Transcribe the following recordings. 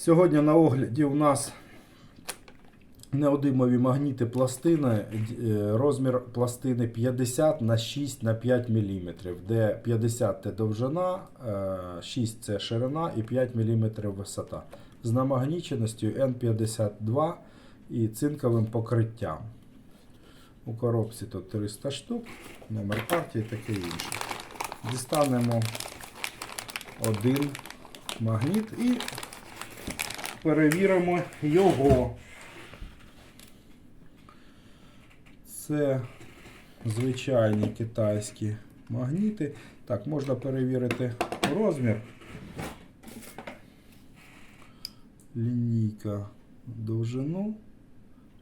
Сьогодні на огляді у нас неодимові магніти пластини, е, розмір пластини 50 на 6 на 5 мм, де 50 це довжина, е, 6 це ширина і 5 мм висота. З намагніченістю N52 і цинковим покриттям. У коробці тут 300 штук, номер партії таке інше. Дістанемо один магніт і перевіримо його. Це звичайні китайські магніти. Так, можна перевірити розмір. Лінійка довжину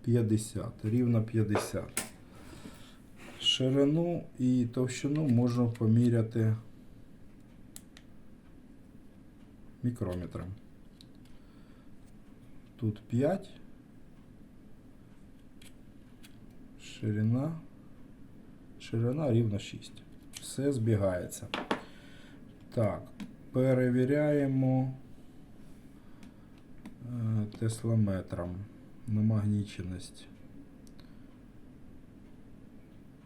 50, рівно 50. Ширину і товщину можна поміряти мікрометром. Тут 5. Ширина. Ширина рівно 6. Все збігається. Так, перевіряємо е, теслометром намагніченість.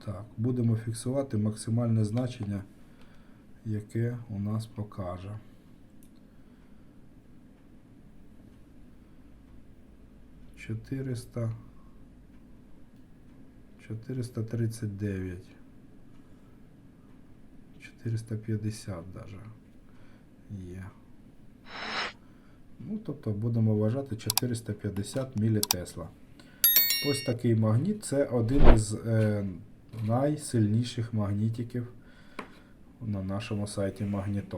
Так, будемо фіксувати максимальне значення, яке у нас покаже. 400 439 450 даже є. Ну, тобто будемо вважати 450 мілітесла. Ось такий магніт. Це один із е, найсильніших магнітиків на нашому сайті Магнітол.